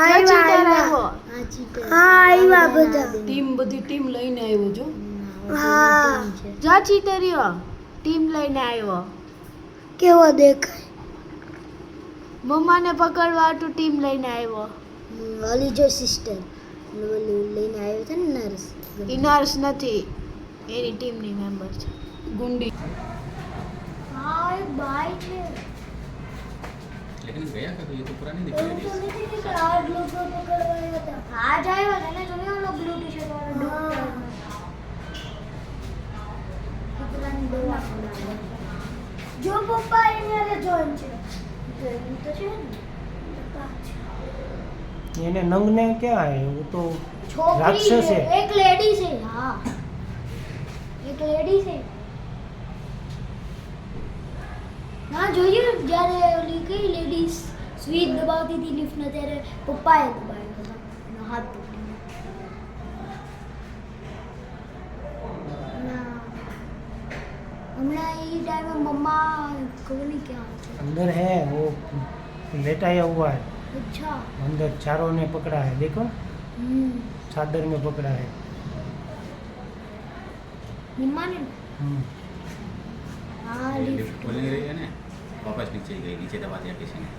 આવ્યા હા આવ્યા બધા. ટીમ બધી ટીમ લઈને આવ્યો જો. હા. જા ચીટરીઓ ટીમ લઈને આવ્યો. કેવો દેખાય? મમ્માને પકડવા હાટુ ટીમ લઈને આવ્યો. ઓલી જો સિસ્ટર ઓલું લઈને આવ્યો છે ને નર્સ. ઈ નર્સ નથી. એની ટીમની મેમ્બર છે. ગુંડી. હા બાય છે. लेकिन गया कभी ये तो पूरा नहीं दिखाई એવું તો दे નથી કે આજ લોકો પકડવા આવ્યા હતા આજ આવ્યો તને જોયો ઓલો બ્લુ ટી-શર્ટ વાળો કૂતરાની દવા ખવડાવે. જો પપ્પા એને હારે જોઈન છે જોઈન તો છે ને પપ્પા છે. એને નંગને ક્યાં હે वो तो છોકરી રાક્ષસ છે છે. એક લેડી છે હા એક લેડી છે ના જોયું જ્યારે ઓલી કઈ લેડીઝ સ્વીટ દબાવતી હતી લિફ્ટને ત્યારે પપ્પાએ દબાવ્યો હતો એનો હાથ પકડીને ના. હમણાં એ ટાઈમે મમ્મા ખબર નહીં ક્યાં છે अंदर है वो लेटाया हुआ है અચ્છા अंदर चारों ने पकड़ा है देखो હમ चादर में पकड़ा है નિમ્માને हम्म। હા लिफ्ट લિફ્ટ खोल नहीं रही है ना वापस नीचे ही गई नीचे दबा दिया किसी ने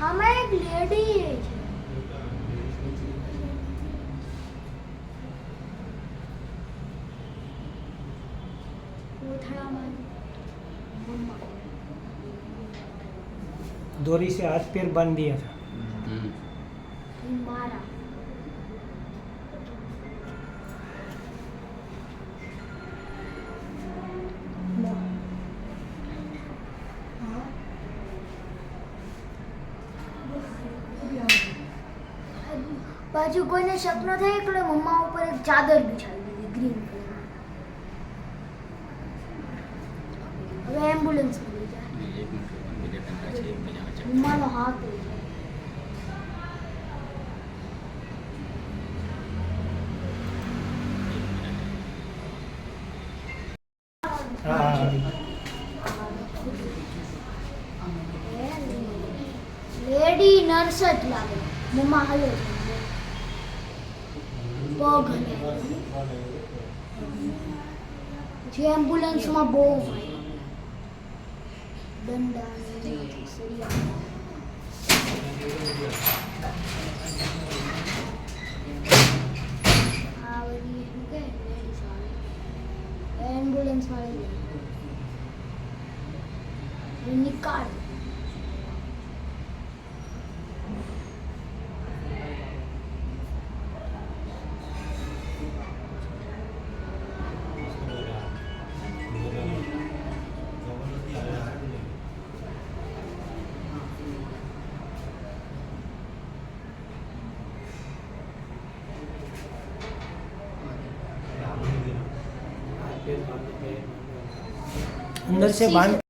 આમાં એક લેડી છે કોથળામાં મમ્મા डोरी से हाथ पैर बांध दिया था મને સપનો થયું એટલે મમ્મા ઉપર એક ચાદર બિછાવી દીધી ગ્રીન કલર હવે એમ્બ્યુલન્સ મળી જાય મમ્માનો હાથ થઈ જાય. લેડી નર્સ જ લાગે. મમ્મા હાલો. છે પગ હલે જે એમ્બ્યુલન્સમાં બહુ હોય દંડા ને એનાથી સળિયા. આ બધી શું કે ladies વાળી. એમ્બ્યુલન્સ વાળી હવે નિકાળ अंदर से बांध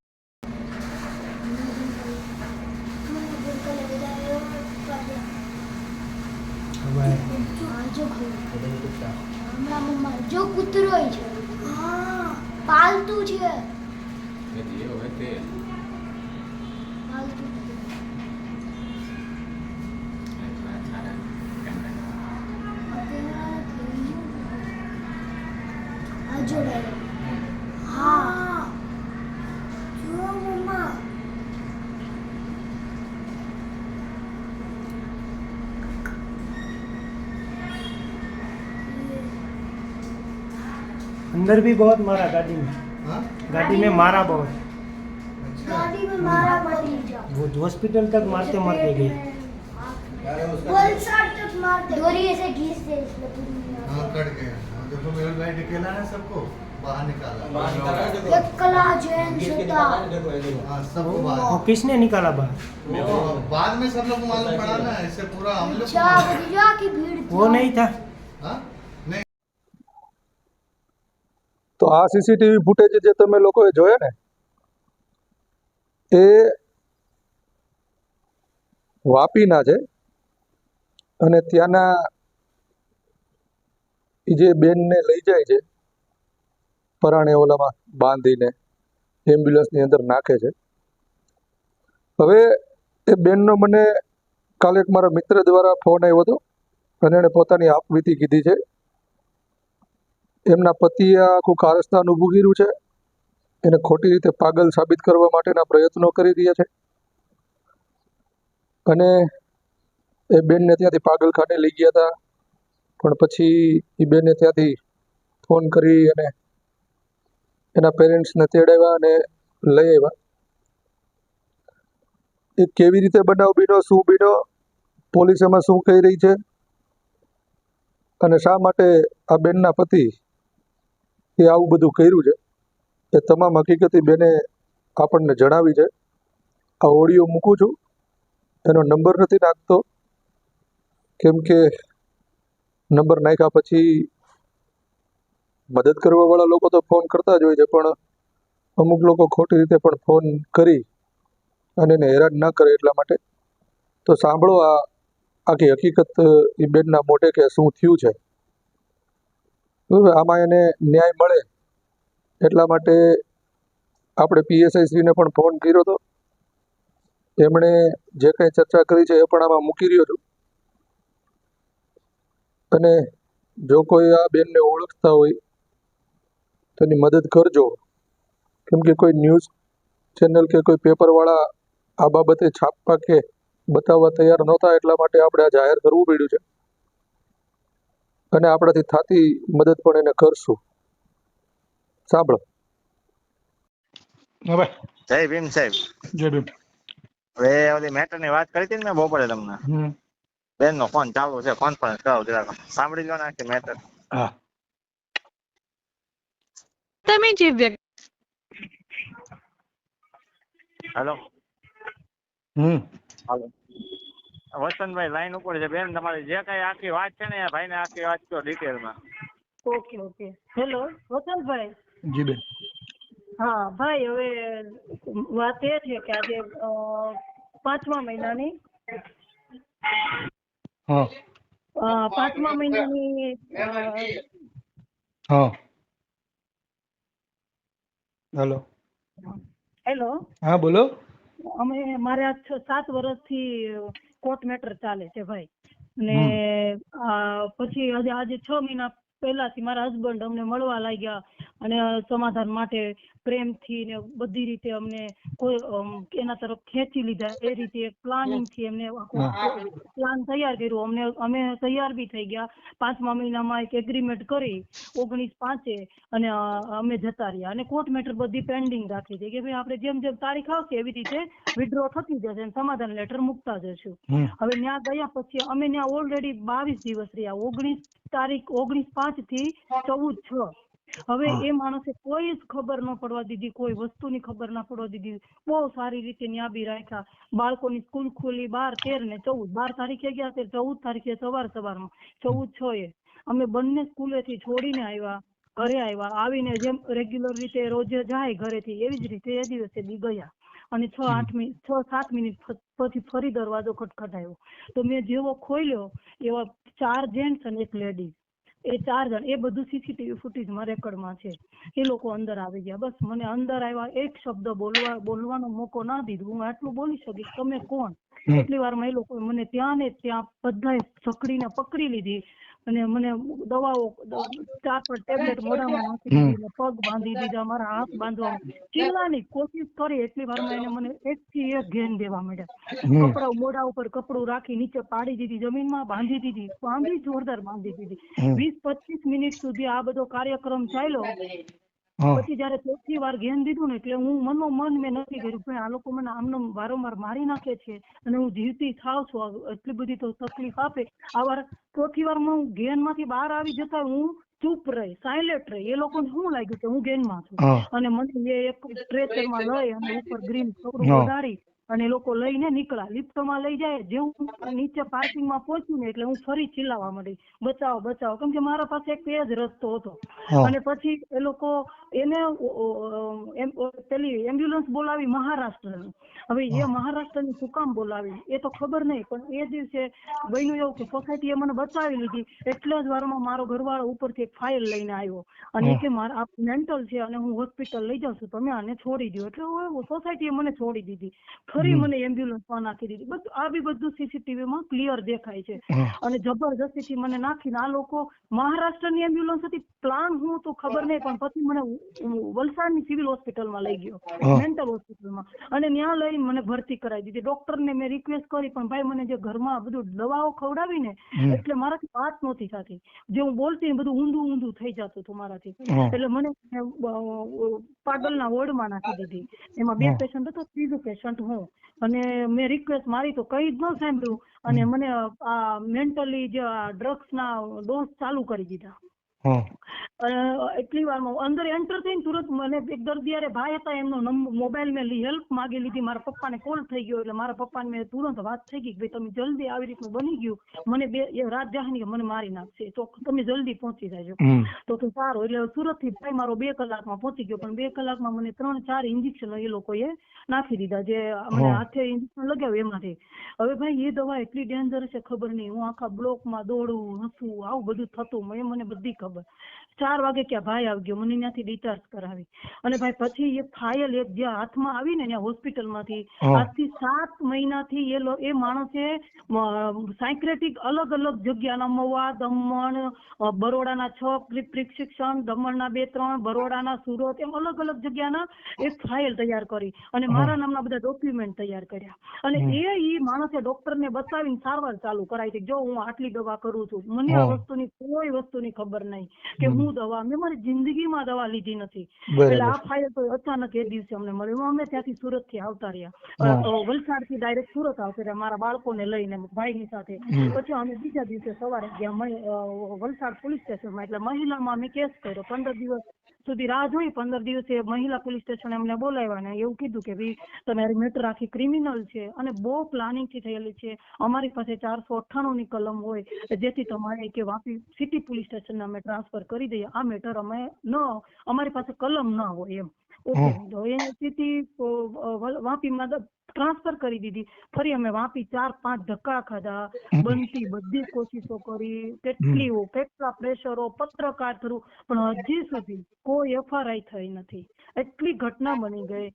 હવે હમણાં મમ્મા જો કૂતરો છે પાલતુ છે ये दिए हुए थे પાલતુ थोड़ा अच्छा रहा कैमरा અત્યારે થઈ ગયું. આ જોડાય अंदर भी बहुत मारा गाड़ी में। हाँ? गाड़ी में मारा बहुत। अच्छा। गाड़ी में मारा वो हॉस्पिटल तक मारते मारते गए। डोरी ऐसे घिस दे हाँ कट गया। देखो मेरा भाई निकला। है। सबको बाहर। निकाला हाँ। हाँ, किसने निकाला बाहर? बाद में सब लोग मालूम पड़ा ना ऐसे पूरा हम लोग वो नहीं था। તો આ સીસીટીવી ફૂટેજ જે તમે લોકોએ જોયા ને, એ વાપીના છે. અને ત્યાંના જે બેનને લઈ જાય છે, પરાણે ઓલામાં બાંધીને, એમ્બ્યુલન્સની અંદર નાખે છે. હવે એ બેનનો મને કાલે એક મારા મિત્ર દ્વારા ફોન આવ્યો હતો, અને એણે પોતાની આપવીતી કીધી છે. એમના પતિએ આખું કારસ્તાન ઊભું કર્યું છે. એને ખોટી રીતે પાગલ સાબિત કરવા માટેના પ્રયત્નો કરી રહ્યા છે. અને એ બેનને ત્યાંથી પાગલખાને લઈ ગયા હતા. પણ પછી એ બેને ત્યાંથી ફોન કરી અને એના પેરેન્ટ્સને તેડાવ્યા અને લઈ આવ્યા. એ કેવી રીતે બનાવ બીનો શું બીનો પોલીસ એમાં શું કહી રહી છે? અને શા માટે આ બેનના પતિ એ આવું બધું કર્યું છે એ તમામ હકીકતી બેને આપણને જણાવી છે. આ ઓડિયો મૂકું છું. એનો નંબર નથી નાખતો. કેમ કે નંબર નાખ્યા પછી મદદ કરવાવાળા લોકો તો ફોન કરતા જ હોય છે, પણ અમુક લોકો ખોટી રીતે પણ ફોન કરી અને એને હેરાન ન કરે એટલા માટે. તો સાંભળો આ આખી હકીકત, એ બેનના મોઢે કે શું થયું છે. આમાં એને ન્યાય મળે. એટલા માટે આપણે પીએસઆઈ શ્રીને પણ ફોન કર્યો હતો એમણે જે કંઈ ચર્ચા કરી છે એ પણ આમાં મૂકી રહ્યો છું. અને જો કોઈ આ બેનને ઓળખતા હોય તો એની મદદ કરજો. કેમ કે કોઈ ન્યૂઝ ચેનલ કે કોઈ પેપરવાળા આ બાબતે છાપવા કે બતાવવા તૈયાર નહોતા, એટલા માટે આપણે આ જાહેર કરવું પડ્યું છે. અને આપણાથી થતી મદદ પણ એને કરશું. સાંભળો. હવે જય ભીમ સાહેબ. જય ભીમ. હવે ઓલી મેટરની વાત કરી હતી ને બપોરે તમને. બેન નો ફોન ચાલુ છે કોન્ફરન્સ કરાવો જરાક સાંભળી લો ને આખી મેટર. હા. તમે જે વ્યક્તિ હેલો. હમ. હાલો. વસંતભાઈ લાઈન ઉપર છે. બેન તમારી જે કઈ આખી વાત છે ને એ ભાઈને આખી વાત કહો ડિટેલમાં. Okay okay. હેલો વસંતભાઈ? જી બેન. હા ભાઈ હવે વાત એ છે કે આજે પાંચમા મહિનાની. હા. પાંચમા મહિનાની હા. હેલો. હેલો. હા બોલો. અમે મારે આ સાત વર્ષથી કોર્ટ મેટર ચાલે છે ભાઈ. ને આ પછી આજે આજે છ મહિના પહેલાથી મારા હસબન્ડ અમને મળવા લાગ્યા. અને સમાધાન માટે પ્રેમથી ને બધી રીતે અમને કોઈ એના તરફ ખેંચી લીધા. એ રીતે એક પ્લાનિંગથી એમને પ્લાન તૈયાર કર્યું. અમને અમે તૈયાર બી થઈ ગયા. પાંચમા મહિનામાં એક એગ્રીમેન્ટ કરી ઓગણીસ પાંચે અને અમે જતા રહ્યા. અને કોર્ટ મેટર બધી પેન્ડિંગ રાખી છે કે ભાઈ આપણે જેમ જેમ તારીખ આવશે એવી રીતે વિડ્રો થતી જશે અને સમાધાન લેટર મૂકતા જશું. હવે ત્યાં ગયા પછી અમે ત્યાં ઓલરેડી બાવીસ દિવસ રહ્યા. ઓગણીસ તારીખ ઓગણીસ પાંચથી ચૌદ છ. હવે એ માણસે કોઈ જ ખબર ન પડવા દીધી કોઈ વસ્તુની ખબર ના પડવા દીધી. બહુ સારી રીતે ન્યાબી રાખ્યા. બાળકોની સ્કૂલ ખુલી બાર તેર ને ચૌદ. બાર તારીખે ગયા તે ચૌદ તારીખે સવાર સવારમાં. ચૌદ છ એ. અમે બંને સ્કૂલેથી છોડીને આવ્યા ઘરે આવ્યા. આવીને જેમ રેગ્યુલર રીતે રોજે જાય ઘરેથી એવી જ રીતે એ દિવસે બી ગયા. અને છ આઠ મિનિટ છ સાત મિનિટ પછી ફરી દરવાજો ખટખટાયો. તો મેં જેવો ખોલ્યો એવા ચાર જેન્ટ્સ અને એક લેડીઝ એ ચાર જણ એ બધું સીસીટીવી ફૂટેજમાં રેકોર્ડમાં છે. એ લોકો અંદર આવી ગયા. બસ મને અંદર આવ્યા એક શબ્દ બોલવા બોલવાનો મોકો ના દીધો. હું આટલું બોલી શકીશ? તમે કોણ? એટલી વારમાં એ લોકો મને ત્યાં ને ત્યાં બધાએ સકડીને પકડી લીધી. અને મને દવાઓ ચાર પાંચ ટેબ્લેટ મોઢામાં નાખી દીધી પગ બાંધી દીધા મારા હાથ બાંધવા. ચીલવાની કોશિશ કરી એટલી વારમાં એને મને એક થી એક ઘેન દેવા માંડ્યા. કપડા મોઢા ઉપર કપડું રાખી નીચે પાડી દીધી જમીનમાં બાંધી દીધી બાંધી જોરદાર બાંધી દીધી. વીસ પચીસ મિનિટ સુધી આ બધો કાર્યક્રમ ચાલ્યો. પછી જયારે ચોથી વાર ગેમ દીધું ને એટલે હું મનોમન મેં નક્કી કર્યું ભાઈ આ લોકો મને આમને વારંવાર મારી નાખે છે અને હું જીવતી થાવ છું. એટલી બધી તો તકલીફ આપે. આ વાર ચોથી વાર હું ગેનમાંથી બહાર આવી જતા હું ચૂપ રહી સાયલેન્ટ રહી. એ લોકોને શું લાગ્યું કે હું ગેનમાં છું? અને મને એ એક સ્ટ્રેચરમાં લઈ અને ઉપર ગ્રીન છોકરું. વધારી અને લોકો લઈને નીકળ્યા. લિફ્ટમાં લઈ જાય જે હું નીચે પાર્કિંગમાં પહોંચ્યું ને એટલે હું ફરી ચિલ્લાવા માંડી. બચાવો બચાવો. કેમ કે મારા પાસે એક જ રસ્તો હતો. અને પછી એ લોકો એને પેલી એમ્બ્યુલન્સ બોલાવી મહારાષ્ટ્રની. હવે એ મહારાષ્ટ્રની શું કામ બોલાવી એ તો ખબર નહીં પણ એ દિવસે બન્યું એવું કે સોસાયટીએ મને બચાવી લીધી એટલા જ વારમાં મારો ઘરવાળો ઉપરથી એક ફાઇલ લઈને આવ્યો. અને કે મારા મેન્ટલ છે અને હું હોસ્પિટલ લઈ જાઉં છું તમે આને છોડી દો એટલે સોસાયટીએ મને છોડી દીધી. ફરી મને એમ્બ્યુલન્સમાં નાખી દીધી. બધું આ બી બધું સીસીટીવી માં ક્લિયર દેખાય છે. અને જબરદસ્તીથી મને નાખીને આ લોકો મહારાષ્ટ્રની એમ્બ્યુલન્સ હતી પ્લાન હું તો ખબર નહીં પણ પછી મને વલસાડની સિવિલ હોસ્પિટલમાં લઈ ગયો. મેન્ટલ હોસ્પિટલમાં. અને ત્યાં લઈ મને ભરતી કરાવી દીધી. ડોક્ટરને મેં રિક્વેસ્ટ કરી પણ ભાઈ મને જે ઘરમાં બધું દવાઓ ખવડાવી ને એટલે મારાથી વાત નહોતી થતી. જે હું બોલતી બધું ઊંધું ઊંધું થઈ જતું હતું મારાથી. એટલે મને પાગલના વોર્ડમાં નાખી દીધી. એમાં બે પેશન્ટ હતો ત્રીજો પેશન્ટ હું. અને મેં રિક્વેસ્ટ મારી તો કઈ જ ન સાંભળ્યું. અને મને આ મેન્ટલી જે ડ્રગ્સ ના ડોઝ ચાલુ કરી દીધા. એટલી વારમાં અંદર એન્ટર થઈને તુરંત મને એક દર્દી હારે ભાઈ હતા એમનો મોબાઈલ મેં હેલ્પ માગી લીધી. મારા પપ્પાને કોલ થઈ ગયો એટલે મારા પપ્પાને મેં તુરંત વાત થઈ ગઈ કે ભાઈ તમે જલ્દી આવી રીતનું બની ગયું. મને બે રાત જાહની મને મારી નાખશે. તો તમે જલ્દી પહોંચી જાજો. તો કે સારું. એટલે સુરતથી ભાઈ મારો બે કલાકમાં પહોંચી ગયો. પણ બે કલાકમાં મને ત્રણ ચાર ઇન્જેક્શન એ લોકોએ નાખી દીધા જે મને હાથે ઇન્જેક્શન લગાવ્યું એમાંથી. હવે ભાઈ એ દવા એટલી ડેન્જર છે ખબર નહીં. હું આખા બ્લોકમાં દોડું હસવું આવું બધું થતું એ મને બધી ખબર. ચાર વાગે ક્યાં ભાઈ આવી ગયો મને ત્યાંથી ડિસ્ચાર્જ કરાવી. અને ભાઈ પછી એ ફાઇલ એક જે હાથમાં આવી ને ત્યાં હોસ્પિટલમાંથી આજથી સાત મહિનાથી એ એ માણસે સાયક્રેટિક અલગ અલગ જગ્યાના મવા દમણ બરોડાના છ પ્રિ- દમણના બે ત્રણ બરોડાના સુરત એમ અલગ અલગ જગ્યાના એક ફાઇલ તૈયાર કરી. અને મારા નામના બધા ડોક્યુમેન્ટ તૈયાર કર્યા. અને એ ઈ માણસે ડોક્ટરને બતાવીને સારવાર ચાલુ કરાવી હતી જો હું આટલી દવા કરું છું મને આ. વસ્તુની કોઈ વસ્તુની ખબર નહીં કે હું દવા? મેં મારી જિંદગીમાં દવા લીધી નથી. એટલે આ ફાઇલ તો અચાનક એ દિવસે અમને મળ્યો. અમે ત્યાંથી સુરતથી આવતા રહ્યા. વલસાડથી ડાયરેક્ટ સુરત આવતા રહ્યા. મારા બાળકોને લઈને ભાઈની સાથે. પછી અમે બીજા દિવસે સવારે ગયા વલસાડ પોલીસ સ્ટેશનમાં એટલે મહિલામાં અમે કેસ કર્યો. પંદર દિવસ સુધી રાહ જોઈ પંદર દિવસે મહિલા પોલીસ સ્ટેશન એમને બોલાવ્યા ને એવું કીધું કે ભાઈ તમારી મેટર આખી ક્રિમિનલ છે અને બહુ પ્લાનિંગથી થયેલી છે. અમારી પાસે ચારસો અઠ્ઠાણું ની કલમ હોય, જેથી તમારે કે વાપી સિટી પોલીસ સ્ટેશન અમે ટ્રાન્સફર કરી દઈએ. આ મેટર અમે ન, અમારી પાસે કલમ ન હોય એમ. ઓકે તો એ સિટી વાપીમાં ટ્રાન્સફર કરી દીધી. ફરી અમે વાપી ચાર પાંચ ધક્કા ખાધા. બનતી બધી કોશિશો કરી. કેટલી કેટલા પ્રેશરો પત્રકાર થ્રુ. પણ હજી સુધી કોઈ એફઆરઆઈ થઈ નથી. એટલી ઘટના બની ગઈ.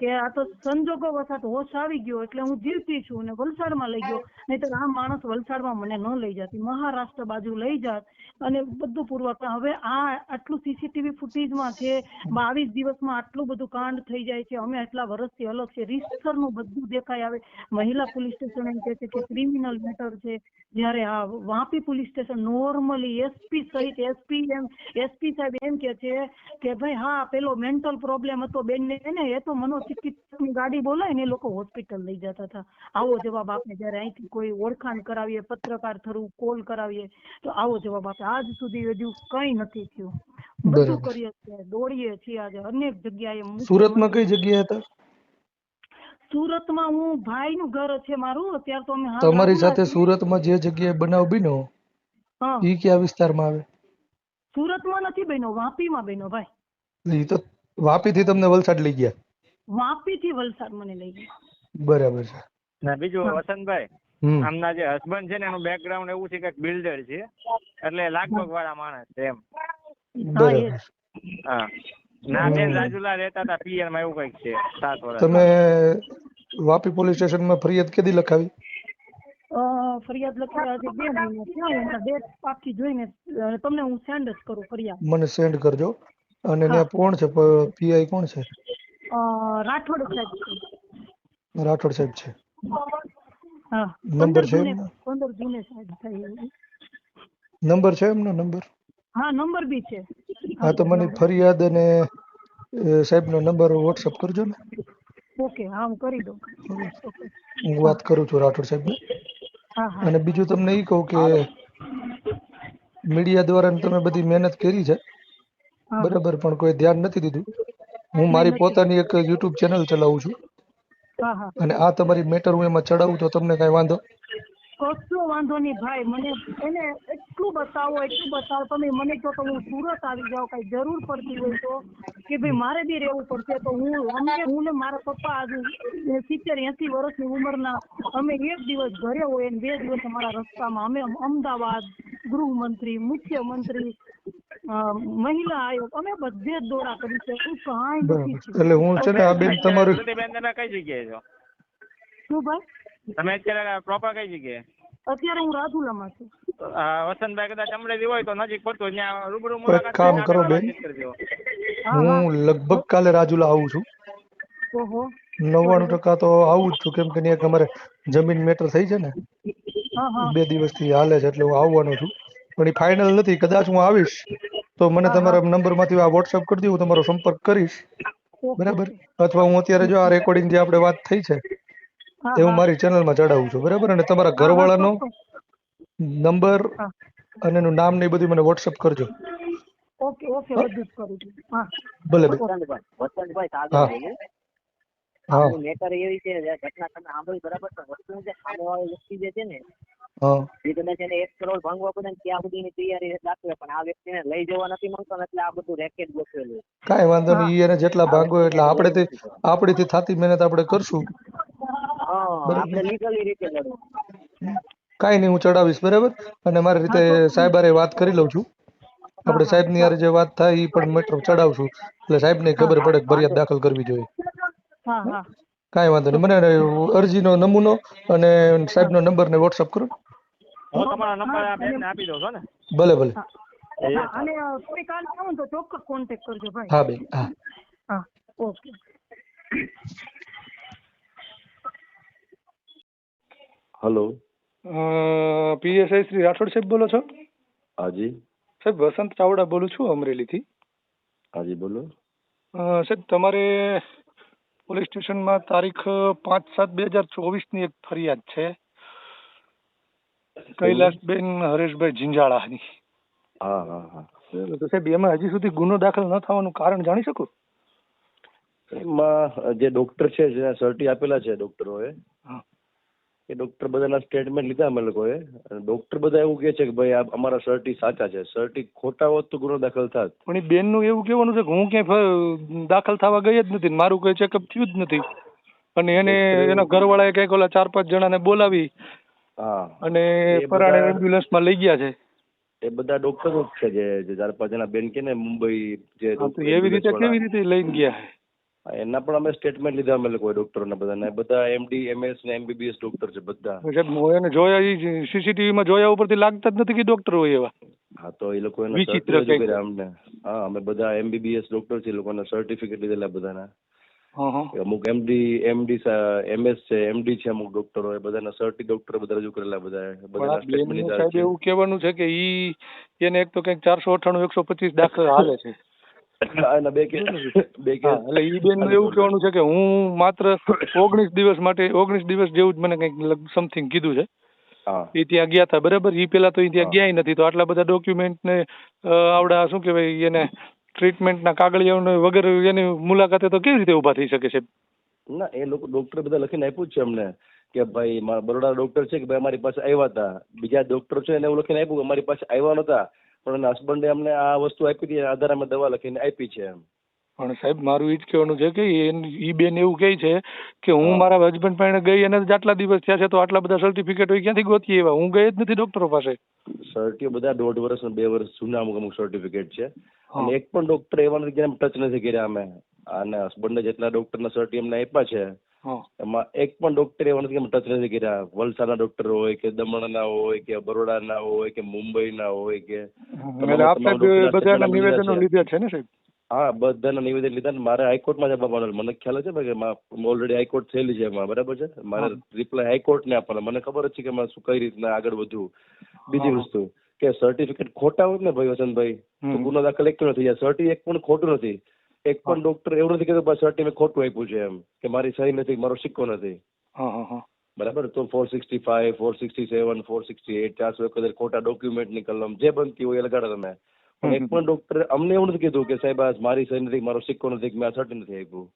કે આ તો સંજોગો વસાત હોશ આવી ગયો એટલે હું જીવતી છું ને વલસાડમાં લઈ ગયો. નહીતર આ માણસ વલસાડમાં મને ન લઈ જતી. મહારાષ્ટ્ર બાજુ લઈ જાત. અને બધું પૂર્વક. હવે આ આટલું સીસીટીવી ફૂટેજમાં છે, બાવીસ દિવસમાં આટલું બધું કાંડ થઈ જાય છે, અમે આટલા વર્ષથી અલગ છે. રિસ્ટરનું બધું દેખાય આવે. મહિલા પોલીસ સ્ટેશન એમ કહે છે કે ક્રિમિનલ મેટર છે. જ્યારે આ Vapi police station normally SP સહિત એસપી એમ, એસપી સાહેબ એમ કે છે કે ભાઈ હા, પેલો મેન્ટલ પ્રોબ્લેમ હતો બેનને. ને એ તો મનોચિકિત્સકની ગાડી બોલાય ને એ લોકો હોસ્પિટલ લઈ જતા હતા. આવો જવાબ આપે જ્યારે અહીંથી કોઈ ઓળખાણ કરાવીએ પત્રકાર થરું કોલ કરાવીએ તો આવો જવાબ આપે. આજ સુધી હજુ કંઈ નથી થયું. બધું કરીએ છીએ દોડીએ છીએ આજે. અનેક જગ્યાએ સુરતમાં કઈ જગ્યાએ હતા સુરતમાં હું ભાઈનું ઘર છે મારું. અત્યારે તો અમે તમારી સાથે સુરત સુરતમાં જે જગ્યાએ બનાવ બન્યો હા. ઈ કયા વિસ્તારમાં આવે? સુરતમાં નથી બન્યો વાપીમાં બન્યો ભાઈ. એ તો વાપીથી તમને વલસાડ લઈ ગયા. વાપી થી વલસાડ મને લઈ ગયા બરાબર છે. ને બીજું વસંતભાઈ આમના જે હસબન્ડ છે ને એનું બેકગ્રાઉન્ડ એવું છે કે બિલ્ડર છે. એટલે લાગભગ વાળા માણસ છે એમ. હા નાગેન રાજુલા રહેતા હતા પીએલમાં એવું કંઈક છે સાત વર્ષ. તમે વાપી પોલીસ સ્ટેશનમાં ફરિયાદ કેદી લખાવી? અ, ફરિયાદ લખી આજે બે મહિના થયા એના ડેટ પાકી જોઈને તમને હું સેન્ડ જ કરું ફરિયાદ. મને સેન્ડ કરજો. અને ત્યાં કોણ છે? પીઆઈ કોણ છે? રાઠોડ સાહેબ છે. રાઠોડ સાહેબ છે. હા નંબર છે પંદર જૂને સાહેબ થઈ નંબર છે એમનો નંબર? હા નંબર બી છે. હા તો મને ફરિયાદ અને સાહેબ સાહેબનો નંબર વોટ્સઅપ કરજો ને. ઓકે હા હું કરી દઉં. હું વાત કરું છું રાઠોડ સાહેબને. હા અને બીજું તમને એ કહું કે મીડિયા દ્વારા તમે બધી મહેનત કરી છે. બરાબર પણ કોઈ ધ્યાન નથી દીધું. હું મારી પોતાની એક યુટ્યુબ ચેનલ ચલાવું છું. અને આ તમારી મેટર હું એમાં ચડાવું તો તમને કઈ વાંધો? કશો વાંધો નહીં ભાઈ મને એને એટલું બતાવો એટલું બતાવો. તમે મને તો હું સુરત આવી જાઉં કઈ જરૂર પડતી હોય તો. કે ભાઈ મારે બી રહેવું પડશે તો હું અમે હું ને મારા પપ્પા આજે સિત્તેર એસી વર્ષની ઉંમરના અમે એક દિવસ ઘરે હોય ને બે દિવસ અમારા રસ્તામાં. અમે અમદાવાદ ગૃહમંત્રી મુખ્યમંત્રી મહિલા આયોગ અમે બધે જ દોડા કરી છે હું કાંઈ નથી એટલે હું છે ને આ બેન તમારું બેન તમે કઈ જગ્યાએ છો? શું ભાઈ? તમે અત્યારે પ્રોપર કઈ જગ્યાએ? અત્યારે હું રાજુલામાં છું. વસંતભાઈ કદાચ અમરેલી હોય તો નજીક પડતો ત્યાં રૂબરૂ મુલાકાત કામ કરો બેન. હા લગભગ કાલે રાજુલા આવું છું. ઓહો. નવ્વાણું ટકા તો આવું જ છું કેમ કે ત્યાં એક અમારે જમીન મેટર થઈ છે ને હા હા. બે દિવસથી હાલે છે એટલે હું આવવાનો છું. પણ એ ફાઇનલ નથી કદાચ હું આવીશ. તો મને તમારા નંબરમાંથી આ વોટ્સઅપ કરી દઉં હું તમારો સંપર્ક કરીશ. બરાબર? અથવા હું અત્યારે જો આ રેકોર્ડિંગ જે આપણે વાત થઈ છે એ હું મારી ચેનલમાં ચડાવું છું. બરાબર? અને તમારા ઘરવાળાનો નંબર અને એનું નામ ને એ બધું મને વોટ્સઅપ કરજો. Okay okay. બધું જ કરું છું. હા. ભલે ભલે. વસંતભાઈ હા. હા. મેટર એવી છે ઘટના તમે સાંભળી બરાબર? પણ વસ્તુ છે સામેવાળી વ્યક્તિ જે છે ને એ કદાચ એને એક કરોડ ભાંગવા પડે ને ત્યાં સુધીની તૈયારી દાખવે પણ આ વ્યક્તિને લઈ જવા નથી માંગતો ને એટલે આ બધું રેકેટ ગોઠવેલું છે. કાંઈ વાંધો નહીં એને જેટલા ભાગો એટલે આપણેથી આપણીથી થતી મહેનત આપણે કરશું. હા આપણે લીગલી રીતે લડવું. કાંઈ નહીં હું ચડાવીશ બરાબર? અને મારી રીતે સાહેબ હારે વાત કરી લઉં છું. આપણે સાહેબની હારે જે વાત થાય એ પણ મેટર ચડાવશું. એટલે સાહેબને ખબર પડે કે ફરિયાદ દાખલ કરવી જોઈએ. હા હા. કાંઈ વાંધો નહીં મને અરજીનો નમૂનો અને સાહેબનો નંબર ને વોટ્સઅપ કરો. હું તમારો નંબર આ બેનને આપી દઉં છું ને? ભલે ભલે. અને અ, કોઈ કામ આવું તો ચોક્કસ કોન્ટેક્ટ કરજો ભાઈ. હા બેન હા. હા okay. Hello. PSI Shri Rathod સાહેબ બોલો છો? હાજી. સાહેબ વસંત ચાવડા બોલું છું અમરેલીથી. હાજી બોલો. સાહેબ તમારે પોલીસ સ્ટેશનમાં તારીખ પાંચ સાત બે હજાર ચોવીસની એક ફરિયાદ છે. કૈલાસબેન હરેશભાઈ ઝીંઝાળાની હા હા હા. તો સાહેબ એમાં હજી સુધી ગુનો દાખલ ન થવાનું કારણ જાણી શકું? એમાં જે ડોક્ટર છે જેના સર્ટી આપેલા છે ડોક્ટરોએ એ ડોક્ટર બધાના સ્ટેટમેન્ટ લીધા અમે લોકોએ. ડોક્ટર બધા એવું કહે છે કે ભાઈ અમારા સર્ટી સાચા છે. સર્ટી ખોટા હોત તો ગુનો દાખલ થાત. પણ એ બેનનું એવું કહેવાનું છે કે હું ક્યાંય દાખલ થવા ગઈ જ નથી. મારું કોઈ ચેકઅપ થયું જ નથી. અને એને એના ઘરવાળાએ કંઈક ઓલા ચાર પાંચ જણાને બોલાવી અને એ પરાણે બધા- એમ્બ્યુલન્સમાં લઈ ગયા છે. એ બધા ડોક્ટરો જ છે જે ચાર પાંચ જણા બેન કે ને મુંબઈ જે એવી રીતે કેવી રીતે લઈને ગયા એના પણ અમે સ્ટેટમેન્ટ લીધા અમે લોકો ડોક્ટરો ને બધા બધા એમડી એમએસ ને એમબીબીએસ ડોક્ટર છે બધા. હું એને જોયા સીસીટીવી માં જોયા ઉપરથી લાગતા જ નથી કે ડોક્ટર હોય એવા. હા તો એ લોકો એના વિચિત્ર અમને. હા અમે બધા એમબીબીએસ ડોક્ટર છે એ લોકોના સર્ટિફિકેટ લીધેલા બધાના. અમુક એમડી એમડી એમએસ છે એમડી છે અમુક ડોક્ટરો એ બધાના સર્ટી ડોક્ટર બધા રજૂ કરેલા બધા સાહેબ એવું કહેવાનું છે કે ઈ એને એક તો કંઈક ચારસો અઠાણું એકસો પચીસ દાખલ હાલે છે. બે બે એટલે ઈ બેન એવું કહેવાનું છે કે હું માત્ર ઓગણીસ દિવસ માટે ઓગણીસ દિવસ જેવું જ મને કંઈક સમથિંગ કીધું છે. એ ત્યાં ગયા હતા બરાબર? એ પેલા તો ઈ ત્યાં ગયા નથી. તો આટલા બધા ડોક્યુમેન્ટ ને આવડા શું કહેવાય એને ટ્રીટમેન્ટના કાગળિયાઓને વગેરે એની મુલાકાતે તો કેવી રીતે ઊભા થઈ શકે છે? ના, એ લોકો ડોક્ટર બધા લખીને આપ્યું છે અમને કે ભાઈ, મારા બરોડા ડોક્ટર છે કે ભાઈ, અમારી પાસે આવ્યા હતા. બીજા ડોક્ટર છે એને એવું લખીને આપ્યું અમારી પાસે આવ્યા નતા પણ એના હસબન્ડે અમને આ વસ્તુ આપી હતી, આધારે અમે દવા લખીને આપી છે એમ. પણ સાહેબ મારું એ જ કહેવાનું છે કે એ બેન એવું કહે છે કે હું મારા હસબન્ડ પાસે ગઈ અને આટલા દિવસ થયા છે તો આટલા બધા સર્ટિફિકેટ હોય ક્યાંથી ગોતીએ એવા હું ગઈ જ નથી ડોક્ટરો પાસે. સર્ટીઓ બધા દોઢ વર્ષ બે વર્ષ જૂના અમુક અમુક સર્ટિફિકેટ છે. અને એક પણ ડોક્ટર એવા નથી કે ટચ નથી કર્યા અમે. અને હસબન્ડને જેટલા ડોક્ટરના સર્ટી અમને આપ્યા છે એમાં એક પણ ડોક્ટર એવા નથી કે ટચ નથી કર્યા. વલસાડના ડોક્ટર હોય કે દમણના હોય કે બરોડાના હોય કે મુંબઈના હોય કે બધા બધાના નિવેદનો લીધા છે ને સાહેબ? હા બધાના નિવેદન લીધા ને મારે હાઈકોર્ટમાં જવા આવવાનું મને ખ્યાલ છે કે ઓલરેડી હાઈકોર્ટ થયેલી છે એમાં બરાબર છે? મારે રિપ્લાય હાઈકોર્ટને આપવાનો. મને ખબર જ છે કે મારે શું કઈ રીતના આગળ વધવું. બીજી વસ્તુ કે સર્ટિફિકેટ ખોટા હોય ને ભાઈ વસંતભાઈ તો. ગુનો દાખલ એક નથી. સર્ટી એક પણ ખોટું નથી. એક પણ ડોક્ટર એવું નથી કહેતો સર્ટી મેં ખોટું આપ્યું છે એમ કે મારી સહી નથી મારો સિક્કો નથી. બરાબર? તો four sixty five four sixty seven four sixty eight ચારસો એક ખોટા ડોક્યુમેન્ટની કલમ જે બનતી હોય એ લગાડો તમે. એક પણ ડોક્ટર અમને એવું નથી કીધું કે સાહેબ આ મારી સહી નથી મારો સિક્કો નથી મેં આ સર્ટી નથી આપ્યું.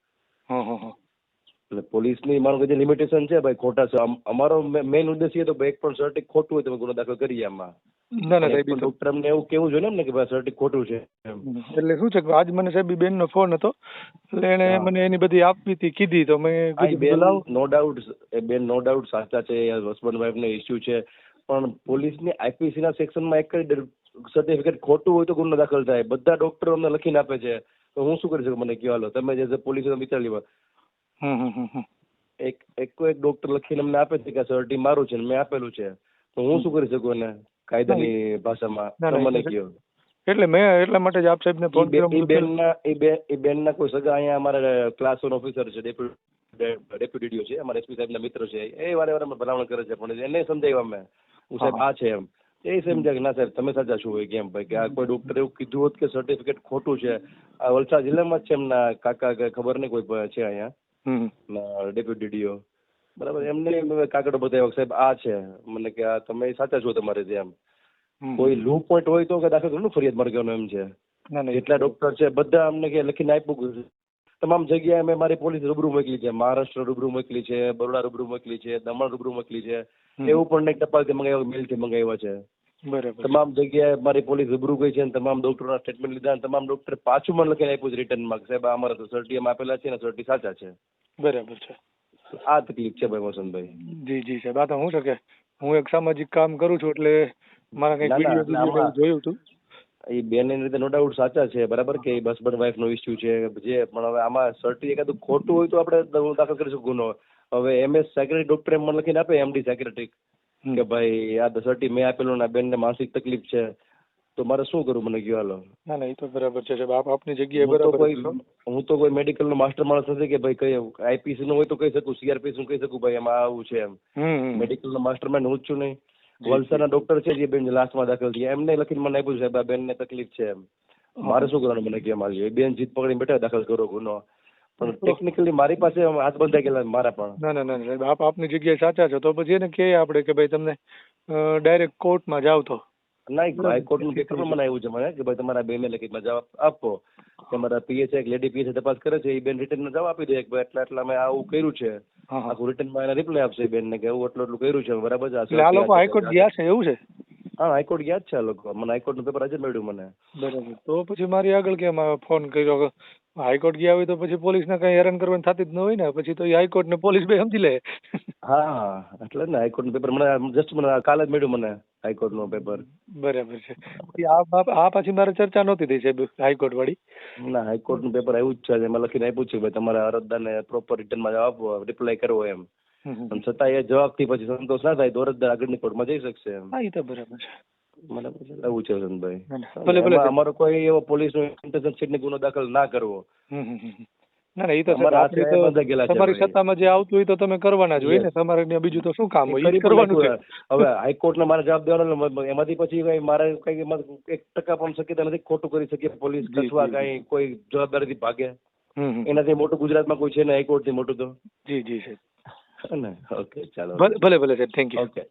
એટલે પોલીસની મારું જે લિમિટેશન છે ભાઈ ખોટા છે. અમારો મેઇન ઉદ્દેશ એ તો એક પણ સર્ટી ખોટું હોય તમે ગુનો દાખલ કરીએ આમાં ના ના સાહેબ ડોક્ટર અમને એવું કેવું જોઈએ ને કે ભાઈ સર્ટી ખોટું છે એટલે શું છે કે આજ મને સાહેબ બેન નો ફોન હતો. એટલે એને મને એની બધી આપવી હતી કીધી તો મેં બેન નો ડાઉટ એ બેન નો ડાઉટ સાચા છે હસબન્ડ વાઈફ નો ઇસ્યુ છે. પણ પોલીસની આઈપીસીના સેક્શનમાં એક સર્ટિફિકેટ ખોટું હોય તો ગુનો દાખલ થાય. બધા ડોક્ટરો અમને લખીને આપે છે. તો હું શું કરી શકું મને કહેવા લો તમે જે પોલીસ વિચારી લેવા. એક એકો એક ડોક્ટર લખીને અમને આપે છે કે સર્ટી મારું છે મેં આપેલું છે. તો હું શું કરી શકું એને કાયદાની ભાષામાં? મને કહો એટલે મેં એટલા માટે જ આપ સાહેબને ફોન કર્યો એ બેનના એ બે એ બેનના કોઈ સગા અહીંયા અમારા ક્લાસ વન ઓફિસર છે ડેપ્યુટી છે અમારા એસપી સાહેબના મિત્ર છે. એ વારે વારે ભલામણ કરે છે પણ એને સમજાવ્યું અમે. હું સાહેબ આ છે એમ. એ સેમ કે ના સાહેબ તમે સાચા છો. કે કેમ ભાઈ કે આ કોઈ ડોક્ટર એવું કીધું હોત કે સર્ટિફિકેટ ખોટું છે. આ વલસાડ જિલ્લામાં જ છે એમના કાકા કે ખબર નહીં કોઈ છે અહીંયા. ડેપ્યુટી ડીઓ બરાબર એમને કાગળો બતાવ્યો સાહેબ આ છે. મને કે આ તમે સાચા છો તમારે હમ. કોઈ લો પોઈન્ટ હોય તો કે દાખલ કરું ફરિયાદ મારે કહેવાનું એમ છે. ના ડોક્ટર છે બધા અમને કે લખીને આપ્યું. તમામ જગ્યાએ મેં મારી પોલીસ રૂબરૂ મોકલી છે. મહારાષ્ટ્ર રૂબરૂ મોકલી છે બરોડા રૂબરૂ મોકલી છે દમણ રૂબરૂ મોકલી છે. એવું પણ નહીં ટપાલથી મંગાવ્યા મેલથી મંગાવ્યા છે. બરાબર તમામ જગ્યાએ મારી પોલીસ રૂબરૂ ગઈ છે અને તમામ ડોક્ટરોના સ્ટેટમેન્ટ લીધા અને તમામ ડોક્ટર પાછું મને લખીને આપ્યું છે રિટર્નમાં સાહેબ આ અમારા તો સર્ટી આપેલા છે ને સર્ટી સાચા છે. બરાબર છે. આ તકલીફ છે ભાઈ વસંતભાઈ જી જી સાહેબ આ તો હું છે કે હું એક સામાજિક કામ કરું છું એટલે મારા કંઈક ના, વીડિયો જોયું હતું. એ બેન એની રીતે નો ડાઉટ સાચા છે બરાબર કે હસબન્ડ વાઈફ નો ઇસ્યુ છે જે પણ હવે આમાં સર્ટી એકાદું ખોટું હોય તો આપણે દાખલ કરી શકું ગુનો હવે એમએસ સેક્રેટરી ડોક્ટર એમ મને લખીને આપે એમડી સેક્રેટરી કે ભાઈ આ સર્ટી મેં આપેલું ને બેનને માનસિક તકલીફ છે. તો મારે શું કરવું મને ગયો હાલો? ના ના એ તો બરાબર છે બાપ આપની જગ્યાએ હું તો બરાબર કોઈ હું તો કોઈ મેડિકલ નો માસ્ટર માણસ નથી કે ભાઈ કઈ આઈપીસી નું હોય તો કહી શકું સીઆરપીસી નું કહી શકું ભાઈ એમાં આવું છે એમ. મેડિકલ નો માસ્ટર માઇન્ડ હું જ છું નહીં. વલસાડના ડોક્ટર છે જે બેન લાસ્ટમાં દાખલ થયા. એમને લખીને મને આપ્યું સાહેબ આ બેનને તકલીફ છે એમ. મારે શું કરવાનું? મને કેમ એ બેન જીત પકડી બેઠા દાખલ કરો ગુનો. પણ ટેકનિકલી મારી પાસે હાથ બંધાઈ ગયેલા મારા પણ. ના ના ના આપ આપની જગ્યાએ સાચા છો. તો પછી એને કહીએ આપણે કે ભાઈ તમને ડાયરેક્ટ કોર્ટમાં જાવ તો. ના હાઈકોર્ટનું પેપર મને આવ્યું છે મને કે ભાઈ તમારા બેને લખીમાં જવાબ આપો. તમારા છે એક લેડી પીએચઆઈ તપાસ કરે છે એ બેન રિટર્ન જવાબ આપી દે કે ભાઈ એટલા એટલા મેં આવું કર્યું છે. આખું રિટર્નમાં એને રિપ્લાય આપશે બેન ને કે એવું એટલું એટલું કર્યું છે બરાબર છે આ લોકો હાઈકોર્ટ ગયા છે એવું છે? હા હાઈકોર્ટ ગયા જ છે આ લોકો. મને હાઈકોર્ટનું પેપર આજે જ મળ્યું મને. બરાબર. તો પછી મારી આગળ કેમ ફોન કર્યો? હાઈકોર્ટ ગયા હોય તો પછી પોલીસને કઈ હેરાન કરવાની થતી જ ન હોય ને? પછી તો હાઈકોર્ટ ને પોલીસ બે સમજી લે. હા એટલે ને હાઈકોર્ટનું પેપર મને જસ્ટ મને કાલે જ મળ્યું મને હાઈકોર્ટનું પેપર બરાબર છે. આ આ- પાછી મારે ચર્ચા નહોતી થઈ સાહેબ હાઈકોર્ટ વાળી. ના હાઈકોર્ટનું પેપર આવ્યું જ છે. લખીને આપ્યું છે ભાઈ તમારા અરજદારને પ્રોપર રિટર્નમાં જવાબ રિપ્લાય કરવો એમ. છતાં એ જવાબથી પછી સંતોષ ના થાય તો અરજદાર આગળની કોર્ટમાં જઈ શકશે હા એ તો બરાબર છે. એવું છે વસંતભાઈ. અમારો કોઈ એવો પોલીસનો ઇન્ટેન્શન છે ગુનો દાખલ ના કરવો. ના ના એ તો તમારી સત્તામાં જે આવતું હોય તો તમે કરવાના જ હોય ને. તમારે બીજું તો શું કામ હોય? કરવાનું છે. હવે હાઈકોર્ટને મારે જવાબ દેવાનો એમાંથી પછી કઈ મારે કઈ એક ટકા પણ શક્યતા નથી ખોટું કરી શકીએ પોલીસ અથવા કઈ કોઈ જવાબદારીથી ભાગે. એનાથી મોટું ગુજરાતમાં કોઈ છે ને હાઈકોર્ટથી મોટું તો. જી જી ને ઓકે ચાલો. ભલે ભલે ભલે સાહેબ. Thank you okay